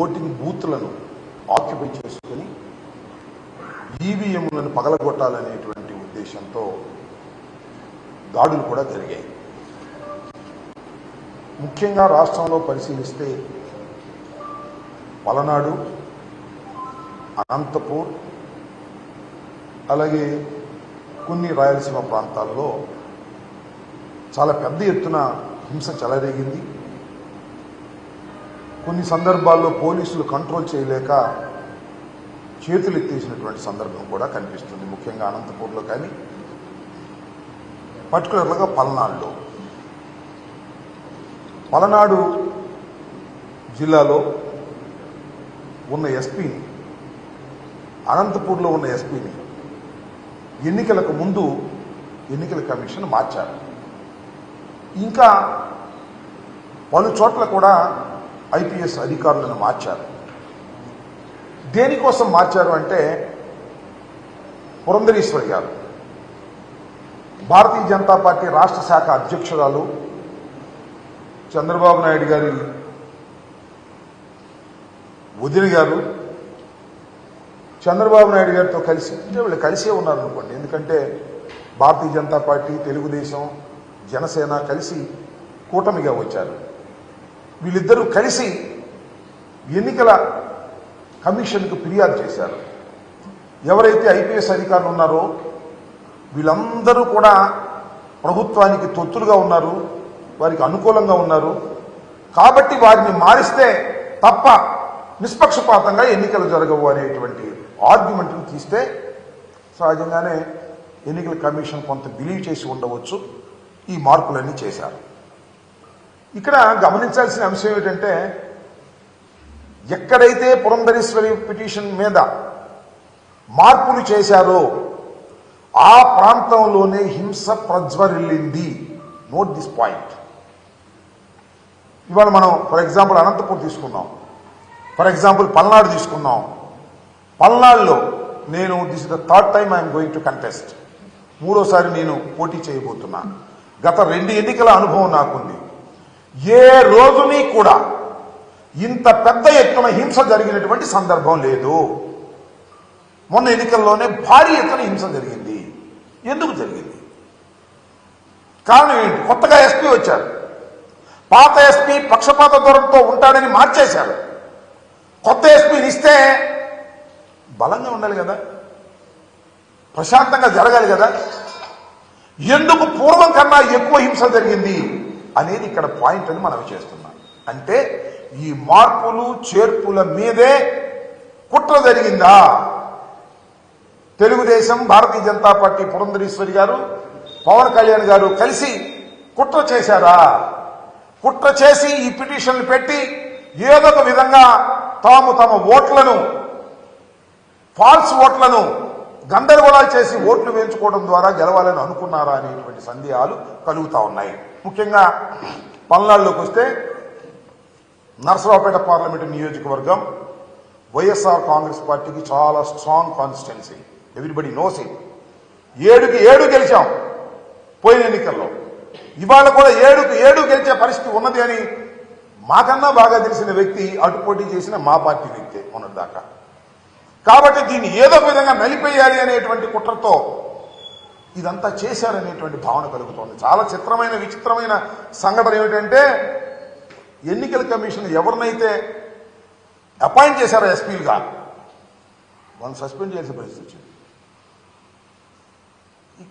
Voting బూత్లను occupy చేసుకుని ఈవీఎంలను పగలగొట్టాలనేటువంటి ఉద్దేశంతో దాడులు కూడా జరిగాయి. ముఖ్యంగా రాష్ట్రంలో పరిశీలిస్తే పలనాడు అనంతపూర్ అలాగే కొన్ని రాయలసీమ ప్రాంతాల్లో చాలా పెద్ద ఎత్తున హింస చెలరేగింది. కొన్ని సందర్భాల్లో పోలీసులు కంట్రోల్ చేయలేక చేతులు ఎత్తేసినటువంటి సందర్భం కూడా కనిపిస్తుంది ముఖ్యంగా అనంతపూర్లో కానీ పర్టికులర్గా పల్నాడులో. పలనాడు జిల్లాలో ఉన్న ఎస్పీని అనంతపూర్లో ఉన్న ఎస్పీని ఎన్నికలకు ముందు ఎన్నికల కమిషన్ మార్చారు. ఇంకా పలు చోట్ల కూడా ఐపీఎస్ అధికారులను మార్చారు. దేనికోసం మార్చారు అంటే పురంధరీశ్వరి గారు. భారతీయ జనతా పార్టీ రాష్ట్ర శాఖ అధ్యక్షురాలు చంద్రబాబు నాయుడు గారి వదిలి గారు చంద్రబాబు నాయుడు గారితో కలిసి అంటే వీళ్ళు కలిసే ఉన్నారు అనుకోండి ఎందుకంటే భారతీయ జనతా పార్టీ తెలుగుదేశం జనసేన కలిసి కూటమిగా వచ్చారు. వీళ్ళిద్దరూ కలిసి ఎన్నికల కమిషన్కు ఫిర్యాదు చేశారు. ఎవరైతే ఐపీఎస్ అధికారులు ఉన్నారో వీళ్ళందరూ కూడా ప్రభుత్వానికి తొత్తులుగా ఉన్నారు వారికి అనుకూలంగా ఉన్నారు. కాబట్టి వారిని మారిస్తే తప్ప నిష్పక్షపాతంగా ఎన్నికలు జరగవు అనేటువంటి ఆర్గ్యుమెంట్ను తీస్తే సహజంగానే ఎన్నికల కమిషన్ కొంత బిలీవ్ చేసి ఉండవచ్చు. ఈ మార్పులన్నీ చేశారు. ఇక్కడ గమనించాల్సిన అంశం ఏమిటంటే ఎక్కడైతే పురంధరేశ్వరి పిటిషన్ మీద మార్పులు చేశారో ఆ ప్రాంతంలోనే హింస ప్రజ్వరిల్లింది. నోట్ దిస్ పాయింట్ ఇవాళ మనం ఫర్ ఎగ్జాంపుల్ అనంతపూర్ తీసుకున్నాం. ఫర్ ఎగ్జాంపుల్ పల్నాడు తీసుకున్నాం. పల్నాడులో నేను this the third time I'm going to contest మూడోసారి నేను పోటీ చేయబోతున్నా. గత రెండు ఎన్నికల అనుభవం నాకుంది. ఏ రోజుని కూడా ఇంత పెద్ద ఎత్తున హింస జరిగినటువంటి సందర్భం లేదు. మొన్న ఎన్నికల్లోనే భారీ ఎత్తున హింస జరిగింది. ఎందుకు జరిగింది? కారణం ఏంటి? కొత్తగా ఎస్పీ వచ్చారు. పాత ఎస్పీ పక్షపాత దూరంతో ఉంటాడని మార్చేశారు. కొత్త ఎస్పీని ఇస్తే బలంగా ఉండాలి కదా? ప్రశాంతంగా జరగాలి కదా? ఎందుకు పూర్వం కన్నా ఎక్కువ హింస జరిగింది? అనేది ఇక్కడ పాయింట్ అని మనం చేస్తున్నాం. అంటే ఈ మార్పులు చేర్పుల మీదే కుట్ర జరిగిందా? తెలుగుదేశం భారతీయ జనతా పార్టీ పురంధరేశ్వరి గారు పవన్ కళ్యాణ్ గారు కలిసి కుట్ర చేశారా? కుట్ర చేసి ఈ పిటిషన్లు పెట్టి ఏదొక విధంగా తాము తమ ఓట్లను ఫాల్స్ ఓట్లను గందరగోళాలు చేసి ఓట్లు వేయించుకోవడం ద్వారా గెలవాలని అనుకున్నారా అనేటువంటి సందేహాలు కలుగుతా ఉన్నాయి. ముఖ్యంగా పల్నాడులోకి వస్తే నరసరావుపేట పార్లమెంటు నియోజకవర్గం వైఎస్ఆర్ కాంగ్రెస్ పార్టీకి చాలా strong constituency everybody knows it ఏడుకి ఏడు గెలిచాం పోయిన ఎన్నికల్లో. ఇవాళ కూడా ఏడుకు ఏడు గెలిచే పరిస్థితి ఉన్నది అని మాకన్నా బాగా తెలిసిన వ్యక్తి అటు పోటీ చేసిన మా పార్టీ వ్యక్తే మొన్నటిదాకా కాబట్టి దీన్ని ఏదో ఒక విధంగా నలిపేయాలి అనేటువంటి కుట్రతో ఇదంతా చేశారనేటువంటి భావన కలుగుతోంది. చాలా చిత్రమైన విచిత్రమైన సంఘటన ఏమిటంటే ఎన్నికల కమిషన్ ఎవరినైతే అపాయింట్ చేశారో ఎస్పీలుగా వాళ్ళని సస్పెండ్ చేసే పరిస్థితి వచ్చింది.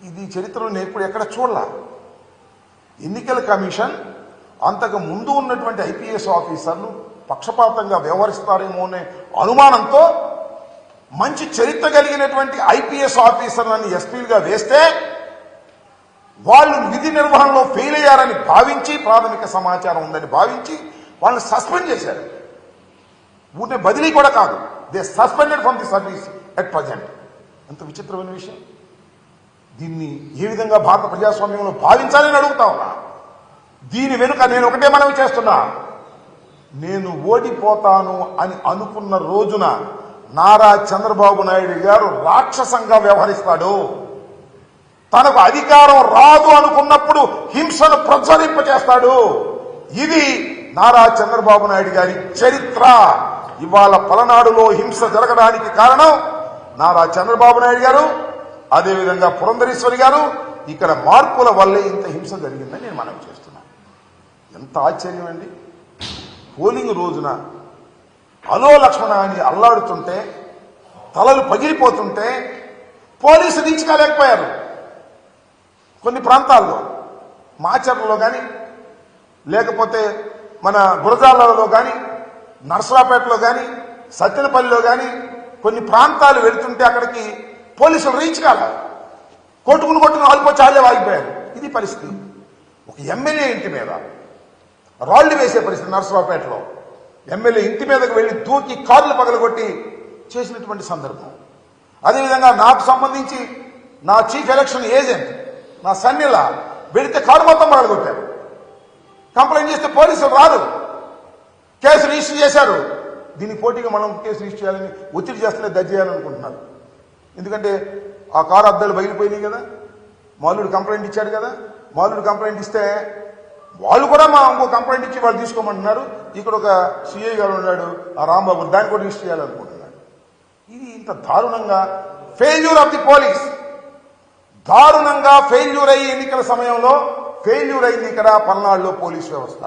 ఇది చరిత్రలో నేను ఎప్పుడు ఎక్కడ చూడలా. ఎన్నికల కమిషన్ అంతకు ముందు ఉన్నటువంటి ఐపీఎస్ ఆఫీసర్లు పక్షపాతంగా వ్యవహరిస్తారేమో అనే అనుమానంతో మంచి చరిత్ర కలిగినటువంటి ఐపీఎస్ ఆఫీసర్లను ఎస్పీలుగా వేస్తే వాళ్ళు విధి నిర్వహణలో ఫెయిల్ అయ్యారని భావించి ప్రాథమిక సమాచారం ఉందని భావించి వాళ్ళని సస్పెండ్ చేశారు. ఊరినే బదిలీ కూడా కాదు. They suspended from the service at present ఎంత విచిత్రమైన విషయం. దీన్ని ఏ విధంగా భారత ప్రజాస్వామ్యంలో భావించాలని అడుగుతా ఉన్నా. దీని వెనుక నేను ఒకటే మనవి చేస్తున్నా. నేను ఓడిపోతాను అని అనుకున్న రోజున నారా చంద్రబాబు నాయుడు గారు రాక్షసంగా వ్యవహరిస్తాడు. తనకు అధికారం రాదు అనుకున్నప్పుడు హింసను ప్రజ్వరింపచేస్తాడు ఇది నారా చంద్రబాబు నాయుడు గారి చరిత్ర. ఇవాళ పలనాడులో హింస జరగడానికి కారణం నారా చంద్రబాబు నాయుడు గారు అదేవిధంగా పురంధరేశ్వరి గారు. ఇక్కడ మార్పుల వల్లే ఇంత హింస జరిగిందని నేను మనం చేస్తున్నాను. ఎంత ఆశ్చర్యం అండి. పోలింగ్ రోజున అలో లక్ష్మణ అని అల్లాడుతుంటే తలలు పగిలిపోతుంటే పోలీసు దించుకోలేకపోయారు కొన్ని ప్రాంతాల్లో మాచర్లలో కానీ లేకపోతే మన గురజాలలో కానీ నర్సరాపేటలో కానీ సత్యనపల్లిలో కానీ కొన్ని ప్రాంతాలు వెళుతుంటే అక్కడికి పోలీసులు రీచ్ కాల. కొట్టుకుని కొట్టుకుని ఆగిపోయి చాలే ఆగిపోయారు ఇది పరిస్థితి. ఒక ఎమ్మెల్యే ఇంటి మీద రాళ్ళు వేసే పరిస్థితి నర్సరావుపేటలో. ఎమ్మెల్యే ఇంటి మీదకు వెళ్ళి దూకి కార్లు పగలగొట్టి చేసినటువంటి సందర్భం. అదేవిధంగా నాకు సంబంధించి నా చీఫ్ ఎలక్షన్ ఏజెంట్ నా సన్నిలా వెళితే కారు మొత్తం పగలగొట్టారు. కంప్లైంట్ చేస్తే పోలీసులు రారు. కేసు రిజిస్టర్ చేశారు. దీని పోటీగా మనం కేసు రిజిస్టర్ చేయాలని ఒత్తిడి చేస్తలే దర్జీ చేయాలనుకుంటున్నారు. ఎందుకంటే ఆ కారు అద్దాలు బయలుపోయినాయి కదా. మాలుడు కంప్లైంట్ ఇచ్చాడు కదా. మాలుడు కంప్లైంట్ ఇస్తే వాళ్ళు కూడా మా ఇంకో కంప్లైంట్ ఇచ్చి వాళ్ళు తీసుకోమంటున్నారు. ఇక్కడ ఒక సిఐ గారు ఉన్నాడు ఆ రాంబాబు దాన్ని కూడా రిజిస్టర్ చేయాలనుకుంటున్నాడు ఇది ఇంత దారుణంగా ఫెయిల్యూర్ ఆఫ్ ది పోలీస్. దారుణంగా ఫెయిల్యూర్ అయ్యి ఎన్నికల సమయంలో ఫెయిల్యూర్ అయింది ఇక్కడ పల్నాడులో పోలీస్ వ్యవస్థ.